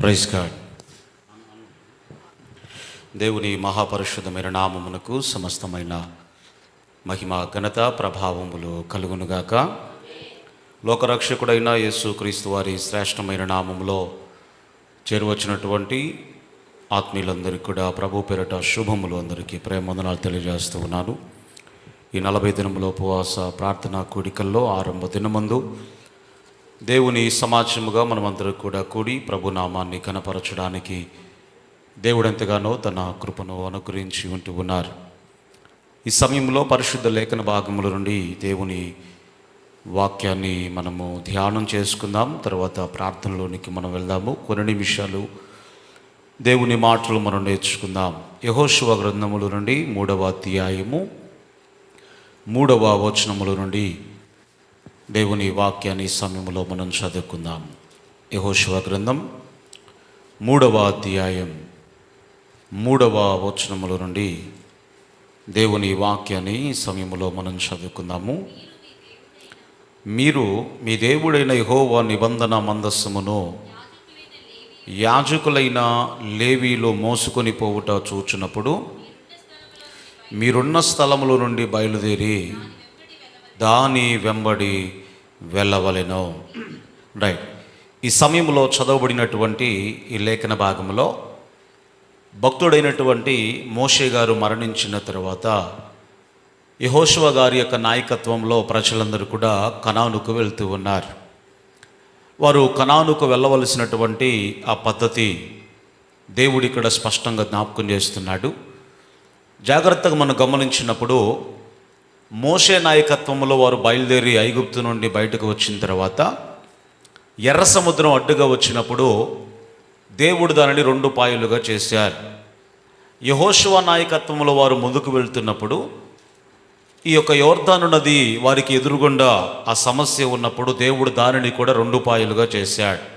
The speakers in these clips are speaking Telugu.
ప్రైజ్ గాడ్ దేవుని మహాపరిశుద్ధమైన నామమునకు సమస్తమైన మహిమ ఘనత ప్రభావములు కలుగునుగాక. లోకరక్షకుడైన యేసు క్రీస్తు వారి శ్రేష్టమైన నామములో చేరువచ్చినటువంటి ఆత్మీయులందరికీ కూడా ప్రభు పేరట శుభములు అందరికీ ప్రేమందనాలు తెలియజేస్తూ ఉన్నాను. ఈ నలభై దినముల ఉపవాస ప్రార్థనా కూడికల్లో ఆరంభ దినమందు దేవుని సమాజముగా మనమందరం కూడా కూడి ప్రభునామాన్ని కనపరచడానికి దేవుడెంతగానో తన కృపను అనుగ్రహించి ఉంటూ ఉన్నారు. ఈ సమయంలో పరిశుద్ధ లేఖన భాగముల నుండి దేవుని వాక్యాన్ని మనము ధ్యానం చేసుకుందాం. తర్వాత ప్రార్థనలోనికి మనం వెళ్దాము. కొన్ని నిమిషాలు దేవుని మాటలు మనం నేర్చుకుందాం. యహోశివ గ్రంథముల నుండి మూడవ అధ్యాయము మూడవ వచనముల నుండి దేవుని వాక్యాన్ని సమయంలో మనం చదువుకుందాం. యహోశివ గ్రంథం మూడవ అధ్యాయం మూడవ వచనముల నుండి దేవుని వాక్యాన్ని సమయంలో మనం చదువుకుందాము. మీరు మీ దేవుడైన యహోవ నిబంధన మందస్సమును యాజకులైన లేవీలో మోసుకొని పోవుట చూచినప్పుడు మీరున్న స్థలములో నుండి బయలుదేరి దాని వెంబడి వెళ్ళవలెను రైట్ ఈ సమయంలో చదవబడినటువంటి ఈ లేఖన భాగంలో భక్తుడైనటువంటి మోషే గారు మరణించిన తర్వాత యహోశివ గారి యొక్క నాయకత్వంలో ప్రజలందరూ కూడా కనానుకు వెళ్తూ ఉన్నారు. వారు కనానుకు వెళ్ళవలసినటువంటి ఆ పద్ధతి దేవుడు ఇక్కడ స్పష్టంగా జ్ఞాపకం చేస్తున్నాడు. జాగ్రత్తగా మనం గమనించినప్పుడు మోషే నాయకత్వంలో వారు బయలుదేరి ఐగుప్తు నుండి బయటకు వచ్చిన తర్వాత ఎర్ర సముద్రం అడ్డుగా వచ్చినప్పుడు దేవుడు దానిని రెండు పాయలుగా చేశారు. యహోశివ నాయకత్వంలో వారు ముందుకు వెళ్తున్నప్పుడు ఈ యొక్క యోర్ధాను నది వారికి ఎదురుగుండా ఆ సమస్య ఉన్నప్పుడు దేవుడు దానిని కూడా రెండు పాయలుగా చేశాడు.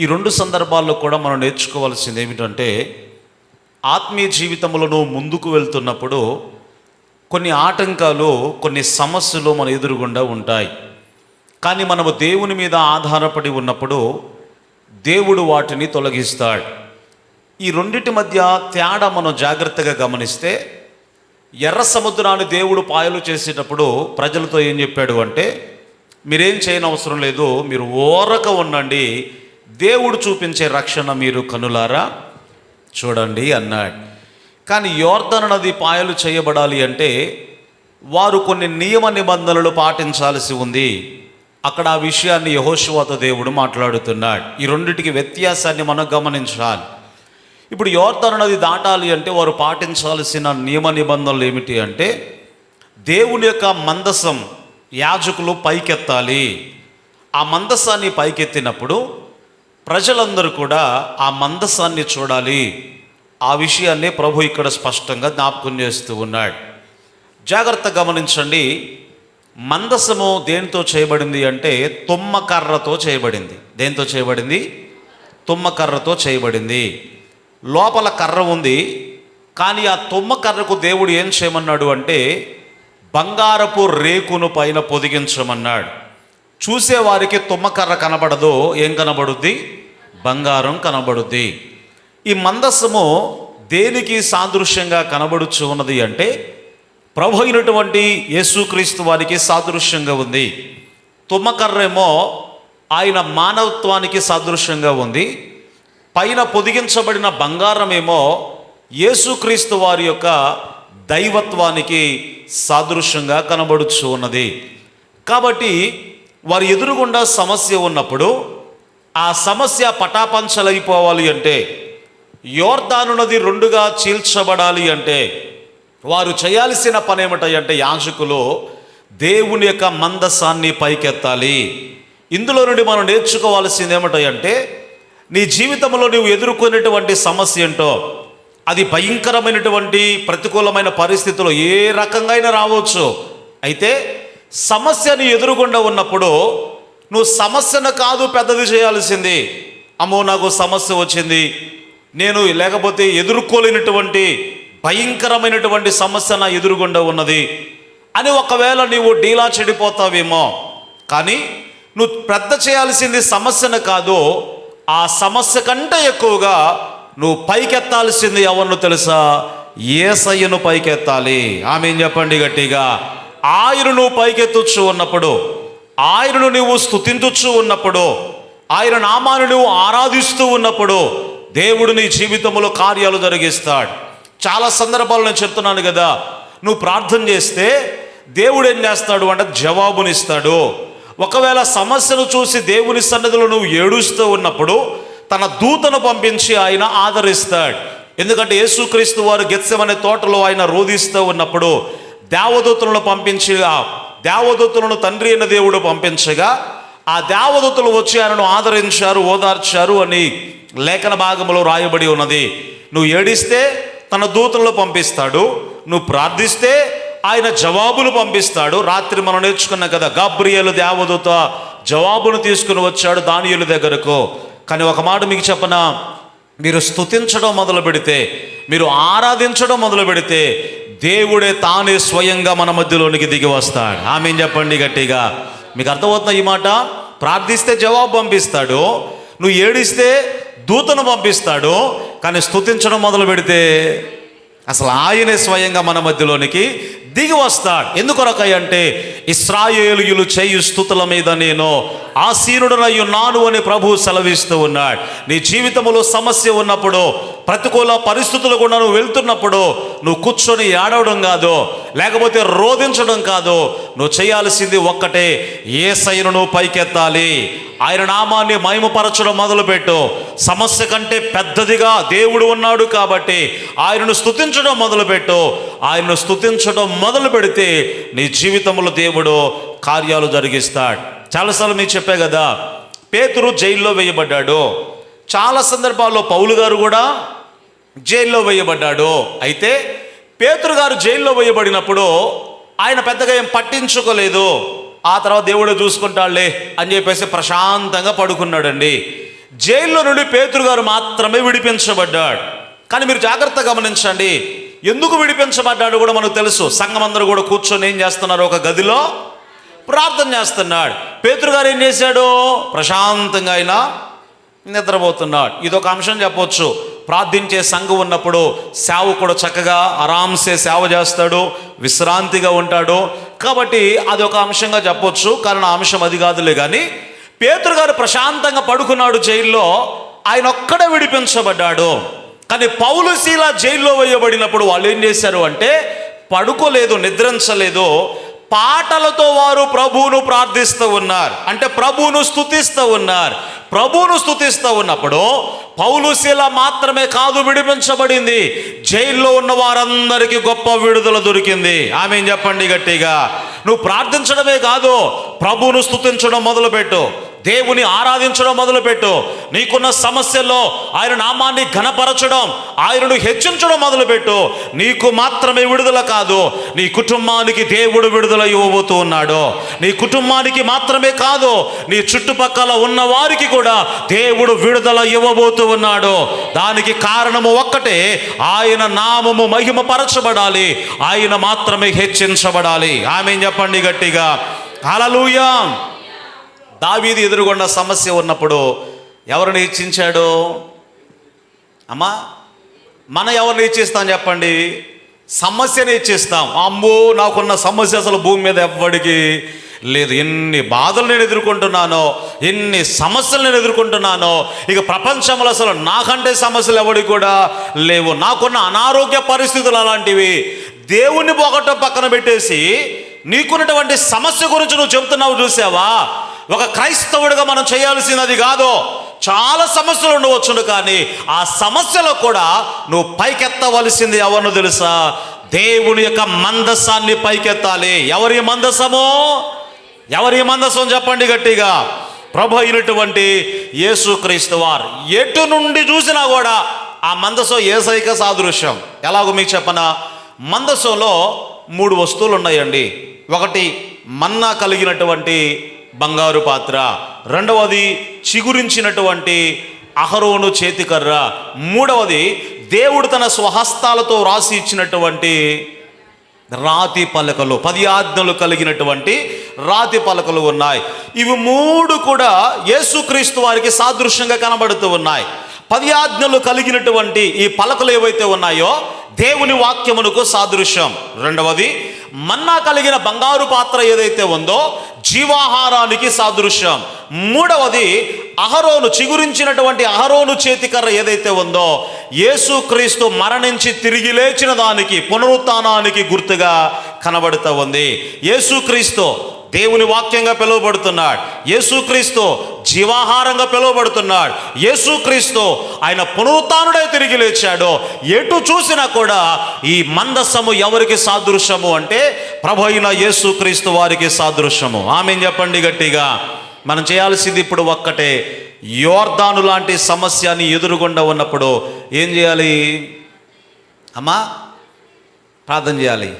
ఈ రెండు సందర్భాల్లో కూడా మనం నేర్చుకోవాల్సింది ఏమిటంటే ఆత్మీయ జీవితంలో నువ్వు ముందుకు వెళ్తున్నప్పుడు కొన్ని ఆటంకాలు కొన్ని సమస్యలు మన ఎదురుగుండా ఉంటాయి. కానీ మనము దేవుని మీద ఆధారపడి ఉన్నప్పుడు దేవుడు వాటిని తొలగిస్తాడు. ఈ రెండిటి మధ్య తేడా మనం జాగ్రత్తగా గమనిస్తే ఎర్ర సముద్రాన్ని దేవుడు పాయలు చేసేటప్పుడు ప్రజలతో ఏం చెప్పాడు అంటే మీరేం చేయని అవసరం లేదు మీరు ఓరక ఉండండి దేవుడు చూపించే రక్షణ మీరు కనులారా? చూడండి అన్నాడు. కానీ యోర్ధన నది పాయలు చేయబడాలి అంటే వారు కొన్ని నియమ నిబంధనలు పాటించాల్సి ఉంది. అక్కడ ఆ విషయాన్ని యహోశివత దేవుడు మాట్లాడుతున్నాడు. ఈ రెండింటికి వ్యత్యాసాన్ని మనం గమనించాలి. ఇప్పుడు యోర్ధన నది దాటాలి అంటే వారు పాటించాల్సిన నియమ నిబంధనలు ఏమిటి అంటే దేవుని యొక్క మందసం యాజకులు పైకెత్తాలి. ఆ మందసాన్ని పైకెత్తినప్పుడు ప్రజలందరూ కూడా ఆ మందసాన్ని చూడాలి. ఆ విషయాన్ని ప్రభు ఇక్కడ స్పష్టంగా జ్ఞాపకం చేస్తూ ఉన్నాడు. జాగ్రత్త గమనించండి మందసము దేనితో చేయబడింది అంటే తుమ్మకర్రతో చేయబడింది. దేంతో చేయబడింది? తుమ్మకర్రతో చేయబడింది. లోపల కర్ర ఉంది కానీ ఆ తుమ్మకర్రకు దేవుడు ఏం చేయమన్నాడు అంటే బంగారపు రేకును పైన పొదిగించమన్నాడు. చూసేవారికి తుమ్మకర్ర కనబడదు ఏం కనబడుద్ది? బంగారం కనబడుద్ది. ఈ మందస్సము దేనికి సాదృశ్యంగా కనబడుచు ఉన్నది అంటే ప్రభు అయినటువంటి యేసుక్రీస్తు వారికి సాదృశ్యంగా ఉంది. తుమ్మకర్రేమో ఆయన మానవత్వానికి సాదృశ్యంగా ఉంది. పైన పొదిగించబడిన బంగారమేమో యేసుక్రీస్తు వారి యొక్క దైవత్వానికి సాదృశ్యంగా కనబడుచు ఉన్నది. కాబట్టి వారి ఎదురుగుండా సమస్య ఉన్నప్పుడు ఆ సమస్య పటాపంచలైపోవాలి అంటే యోర్దాను నది రెండుగా చీల్చబడాలి అంటే వారు చేయాల్సిన పని ఏమిటంటే యాజకులు దేవుని యొక్క మందసాన్ని పైకెత్తాలి. ఇందులో నుండి మనం నేర్చుకోవాల్సింది ఏమిటంటే నీ జీవితంలో నువ్వు ఎదుర్కొనేటువంటి సమస్య ఏంటో అది భయంకరమైనటువంటి ప్రతికూలమైన పరిస్థితులు ఏ రకంగా రావచ్చు. అయితే సమస్యని ఎదురుకుండా ఉన్నప్పుడు నువ్వు సమస్యను కాదు పెద్దది చేయాల్సింది. అమ్మో నాకు సమస్య వచ్చింది. నేను లేకపోతే ఎదుర్కోలేనటువంటి భయంకరమైనటువంటి సమస్య నా ఎదురుగుండా ఉన్నది. అని ఒకవేళ నీవు డీలా చెడిపోతావేమో కానీ నువ్వు పెద్ద చేయాల్సింది సమస్యను కాదు ఆ సమస్య కంటే ఎక్కువగా నువ్వు పైకెత్తాల్సింది ఎవరిను తెలుసా? ఏసయ్యను పైకెత్తాలి. ఆమె చెప్పండి గట్టిగా. ఆయన నువ్వు పైకెత్తుచ్చు ఉన్నప్పుడు ఆయనను నువ్వు స్థుతించుచ్చు ఉన్నప్పుడు ఆయన నామాన్ని నువ్వు ఆరాధిస్తూ ఉన్నప్పుడు దేవుడు నీ జీవితంలో కార్యాలు జరిగిస్తాడు. చాలా సందర్భాలు నేను చెప్తున్నాను కదా. నువ్వు ప్రార్థన చేస్తే దేవుడు ఏం చేస్తాడు అంటే జవాబునిస్తాడు. ఒకవేళ సమస్యను చూసి దేవుని సన్నిధిలో నువ్వు ఏడుస్తూ ఉన్నప్పుడు తన దూతను పంపించి ఆయన ఆదరిస్తాడు. ఎందుకంటే యేసుక్రీస్తు వారు గెత్సమనే తోటలో ఆయన రోధిస్తూ ఉన్నప్పుడు దేవదూతలను పంపించి ఆ దేవదూతలను తండ్రి అయిన దేవుడు పంపించగా ఆ దేవదూతలు వచ్చి ఆయనను ఆదరించారు ఓదార్చారు అని లేఖన భాగంలో రాయబడి ఉన్నది. నువ్వు ఏడిస్తే తన దూతలను పంపిస్తాడు నువ్వు ప్రార్థిస్తే ఆయన జవాబులు పంపిస్తాడు. రాత్రి మనం నేర్చుకున్నాం కదా గాబ్రియలు దేవదూత జవాబును తీసుకుని వచ్చాడు దానియుల దగ్గరకు. కానీ ఒక మాట మీకు చెప్పనా? మీరు స్తుతించడం మొదలు పెడితే మీరు ఆరాధించడం మొదలు పెడితే దేవుడే తానే స్వయంగా మన మధ్యలోనికి దిగి వస్తాడు. ఆమె చెప్పండి గట్టిగా. మీకు అర్థమవుతుందా ఈ మాట? ప్రార్థిస్తే జవాబు పంపిస్తాడు నువ్వు ఏడిస్తే దూతను పంపిస్తాడు కానీ స్తుతించడం మొదలు పెడితే అసలు ఆయనే స్వయంగా మన మధ్యలోనికి దిగి వస్తాడు. ఎందుకొరకై అంటే ఇస్రాయేలుయులు చేయు స్థుతుల మీద నేను ఆసీనుడనై నాను అని ప్రభు సెలవిస్తూ ఉన్నాడు. నీ జీవితంలో సమస్య ఉన్నప్పుడు ప్రతికూల పరిస్థితులు కూడా నువ్వు వెళ్తున్నప్పుడు నువ్వు కూర్చొని ఏడవడం కాదు లేకపోతే రోధించడం కాదు. నువ్వు చేయాల్సింది ఒక్కటే ఏ సైను నువ్వు పైకెత్తాలి. ఆయన నామాన్ని మహిమపరచడం మొదలుపెట్టు. సమస్య కంటే పెద్దదిగా దేవుడు ఉన్నాడు కాబట్టి ఆయనను స్థుతించడం మొదలుపెట్టు. ఆయనను స్థుతించడం మొదలు పెడితే నీ జీవితంలో దేవుడు కార్యాలు జరిగిస్తాడు. చాలాసార్లు మీకు చెప్పే కదా పేతురు జైల్లో వేయబడ్డాడు. చాలా సందర్భాల్లో పౌలు గారు కూడా జైల్లో వేయబడ్డాడు. అయితే పేతురు గారు జైల్లో వేయబడినప్పుడు ఆయన పెద్దగా ఏం పట్టించుకోలేదు. ఆ తర్వాత దేవుడు చూసుకుంటాడులే అని చెప్పేసి ప్రశాంతంగా పడుకున్నాడండి. జైల్లో నుండి పేతురు గారు మాత్రమే విడిపించబడ్డాడు. కానీ మీరు జాగ్రత్త గమనించండి. ఎందుకు విడిపించబడ్డాడు కూడా మనకు తెలుసు. సంఘం అందరూ కూడా కూర్చొని ఏం చేస్తున్నారు? ఒక గదిలో ప్రార్థన చేస్తున్నాడు. పేతురు గారు ఏం చేశాడు? ప్రశాంతంగా అయినా నిద్రపోతున్నాడు. ఇదొక అంశం చెప్పొచ్చు. ప్రార్థించే సంఘం ఉన్నప్పుడు సేవకుడు చక్కగా ఆరాంసే సేవ చేస్తాడు విశ్రాంతిగా ఉంటాడు. కాబట్టి అది ఒక అంశంగా చెప్పొచ్చు. కారణం అంశం అది కాదులే కానీ పేతురు గారు ప్రశాంతంగా పడుకున్నాడు జైల్లో ఆయన ఒక్కడే విడిపించబడ్డాడు. కానీ పౌలుశీల జైల్లో వేయబడినప్పుడు వాళ్ళు ఏం చేశారు అంటే పడుకోలేదు నిద్రించలేదు. పాటలతో వారు ప్రభువును ప్రార్థిస్తూ ఉన్నారు. అంటే ప్రభువును స్తుతిస్తూ ఉన్నారు. ప్రభువును స్థుతిస్తూ ఉన్నప్పుడు పౌలుశీల మాత్రమే కాదు విడిపించబడింది. జైల్లో ఉన్న వారందరికీ గొప్ప విడుదల దొరికింది. ఆమె చెప్పండి గట్టిగా. నువ్వు ప్రార్థించడమే కాదు ప్రభువును స్థుతించడం మొదలుపెట్టు. దేవుని ఆరాధించడం మొదలుపెట్టు. నీకున్న సమస్యల్లో ఆయన నామాన్ని ఘనపరచడం ఆయనను హెచ్చించడం మొదలుపెట్టు. నీకు మాత్రమే విడుదల కాదు నీ కుటుంబానికి దేవుడు విడుదల ఇవ్వబోతూ ఉన్నాడు. నీ కుటుంబానికి మాత్రమే కాదు నీ చుట్టుపక్కల ఉన్న వారికి కూడా దేవుడు విడుదల ఇవ్వబోతూ ఉన్నాడు. దానికి కారణము ఒక్కటే ఆయన నామము మహిమపరచబడాలి ఆయన మాత్రమే హెచ్చించబడాలి. ఆమె చెప్పండి గట్టిగా. హల్లెలూయా. దావీది ఎదురుగొన్న సమస్య ఉన్నప్పుడు ఎవరిని హెచ్చించాడు అమ్మా మనం ఎవరిని హెచ్చిస్తాం చెప్పండి? సమస్యని ఇచ్చిస్తాం. అమ్మో నాకున్న సమస్య అసలు భూమి మీద ఎవ్వడికి లేదు. ఎన్ని బాధలు నేను ఎదుర్కొంటున్నానో ఎన్ని సమస్యలు నేను ఎదుర్కొంటున్నానో ఇక ప్రపంచంలో అసలు నాకంటే సమస్యలు ఎవడికి కూడా లేవు. నాకున్న అనారోగ్య పరిస్థితులు అలాంటివి దేవుణ్ణి పొగట్టం పక్కన పెట్టేసి నీకున్నటువంటి సమస్య గురించి నువ్వు చెబుతున్నావు చూసావా? ఒక క్రైస్తవుడిగా మనం చేయాల్సినది కాదు. చాలా సమస్యలు ఉండవచ్చును కానీ ఆ సమస్యలో కూడా నువ్వు పైకెత్తవలసింది ఎవరిని తెలుసా? దేవుని యొక్క మందస్సాన్ని పైకెత్తాలి. ఎవరి మందసము? ఎవరి మందసం చెప్పండి గట్టిగా. ప్రభు అయినటువంటి యేసుక్రీస్తు వారు ఎటు నుండి చూసినా కూడా ఆ మందసం ఏసైక సాదృశ్యం. ఎలాగో మీకు చెప్పనా? మందసంలో మూడు వస్తువులు ఉన్నాయండి. ఒకటి మన్నా కలిగినటువంటి బంగారు పాత్ర. రెండవది చిగురించినటువంటి అహరోను చేతికర్ర. మూడవది దేవుడు తన స్వహస్తాలతో రాసి ఇచ్చినటువంటి రాతి పలకలు. పది ఆజ్ఞలు కలిగినటువంటి రాతి పలకలు ఉన్నాయి. ఇవి మూడు కూడా యేసుక్రీస్తు వారికి సాదృశ్యంగా కనబడుతూ ఉన్నాయి. పది ఆజ్ఞలు కలిగినటువంటి ఈ పలకలు ఏవైతే ఉన్నాయో దేవుని వాక్యమునకు సాదృశ్యం. రెండవది మన్నా కలిగిన బంగారు పాత్ర ఏదైతే ఉందో జీవాహారానికి సాదృశ్యం. మూడవది అహరోను చిగురించినటువంటి అహరోను చేతికర్ర ఏదైతే ఉందో యేసుక్రీస్తు మరణించి తిరిగి లేచిన దానికి పునరుత్నానికి గుర్తుగా కనబడుతూ ఉంది. యేసుక్రీస్తు దేవుని వాక్యంగా పిలువబడుతున్నాడు. యేసుక్రీస్తు జీవాహారంగా పిలువబడుతున్నాడు. యేసుక్రీస్తు ఆయన పునరుత్నుడై తిరిగి లేచాడు. ఎటు చూసినా కూడా ఈ మందస్సము ఎవరికి సాదృశ్యము అంటే ప్రభు అయిన యేసుక్రీస్తు వారికి సాదృశ్యము. ఆమె చెప్పండి గట్టిగా. మనం చేయాల్సింది ఇప్పుడు ఒక్కటే. యోర్దాను లాంటి సమస్యని ఎదురుగుండా ఉన్నప్పుడు ఏం చేయాలి? అమ్మా ప్రార్థన చేయాలి.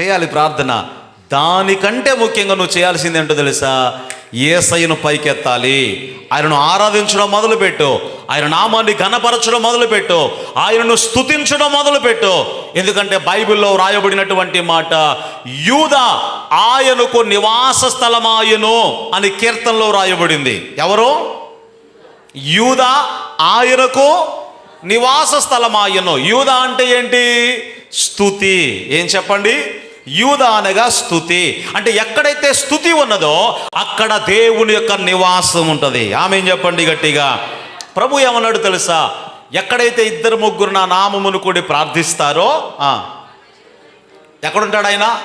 చేయాలి ప్రార్థన. దానికంటే ముఖ్యంగా నువ్వు చేయాల్సింది ఏంటో తెలుసా? ఏసయ్యను పైకెత్తాలి. ఆయనను ఆరాధించడం మొదలుపెట్టు. ఆయన నామాన్ని ఘనపరచడం మొదలుపెట్టు. ఆయనను స్థుతించడం మొదలుపెట్టు. ఎందుకంటే బైబిల్లో వ్రాయబడినటువంటి మాట యూద ఆయనకు నివాస స్థలమాయను అని కీర్తనలో వ్రాయబడింది. ఎవరు? యూద ఆయనకు నివాస స్థలమాయను. యూద అంటే ఏంటి? స్థుతి ఏం చెప్పండి? యూద అనగా స్థుతి అంటే ఎక్కడైతే స్థుతి ఉన్నదో అక్కడ దేవుని యొక్క నివాసం ఉంటుంది. ఆమె ఏం చెప్పండి గట్టిగా? ప్రభు ఏమన్నాడు తెలుసా? ఎక్కడైతే ఇద్దరు ముగ్గురు నా నామమును కూడి ప్రార్థిస్తారో ఎక్కడుంటాడు ఆయన?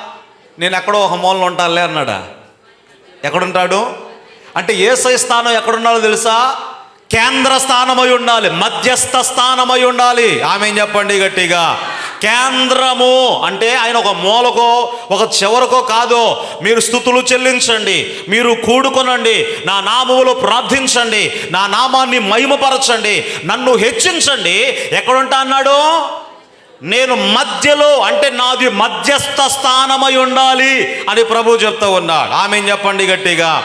నేను ఎక్కడో ఒక మూలలో ఉంటానులే అన్నాడా? ఎక్కడుంటాడు? అంటే ఏసై స్థానం ఎక్కడున్నాడో తెలుసా? కేంద్ర స్థానమై ఉండాలి మధ్యస్థ స్థానమై ఉండాలి. ఆమె చెప్పండి గట్టిగా? కేంద్రము అంటే ఆయన ఒక మూలకో ఒక చివరకో కాదు. మీరు స్థుతులు చెల్లించండి మీరు కూడుకొనండి నా నామములో ప్రార్థించండి నా నామాన్ని మహిమపరచండి నన్ను హెచ్చించండి. ఎక్కడుంటా అన్నాడు నేను మధ్యలో అంటే నాది మధ్యస్థ స్థానమై ఉండాలి అని ప్రభు చెప్తూ ఉన్నాడు. ఆమె చెప్పండి గట్టిగా?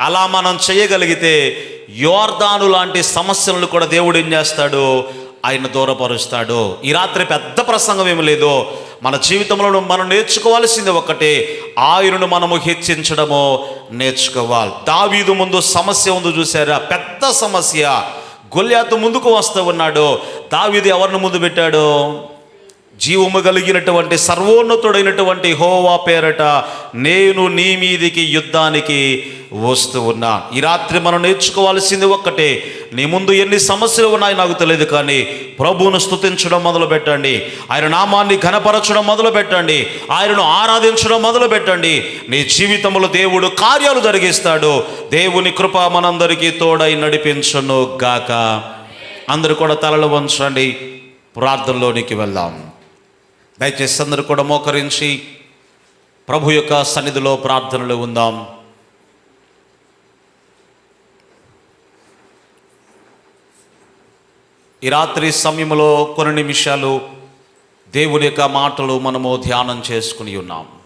అలా మనం చేయగలిగితే యోర్దాను లాంటి సమస్యలను కూడా దేవుడు ఏం చేస్తాడు? ఆయన దూరపరుస్తాడు? ఈ రాత్రి పెద్ద ప్రసంగం ఏమి లేదో. మన జీవితంలో మనం నేర్చుకోవాల్సింది ఒకటే. ఆయనను మనము హెచ్చించడము నేర్చుకోవాలి. దావీదు ముందు సమస్య ఉందో చూసారా? పెద్ద సమస్య. గొల్యాతు ముందుకు వస్తూ ఉన్నాడు. దావీదు ఎవరిని ముందు పెట్టాడు? జీవము కలిగినటువంటి సర్వోన్నతుడైనటువంటి హోవా పేరట నేను నీ మీదికి యుద్ధానికి వస్తూ ఉన్నా. ఈ రాత్రి మనం నేర్చుకోవాల్సింది ఒక్కటే. నీ ముందు ఎన్ని సమస్యలు ఉన్నాయో నాకు తెలియదు కానీ ప్రభువును స్తుతించడం మొదలు పెట్టండి ఆయన నామాన్ని ఘనపరచడం మొదలు పెట్టండి ఆయనను ఆరాధించడం మొదలు పెట్టండి నీ జీవితంలో దేవుడు కార్యాలు జరిగిస్తాడు. దేవుని కృప మనందరికీ తోడై నడిపించను గాక. అందరూ కూడా తలలు వంచండి. ప్రార్థనలోనికి వెళ్దాం. దయచేసి అందరూ కూడా మోకరించి ప్రభు యొక్క సన్నిధిలో ప్రార్థనలు ఉందాం. ఈ రాత్రి సమయంలో కొన్ని నిమిషాలు దేవుని యొక్క మాటలు మనము ధ్యానం చేసుకుని ఉన్నాం.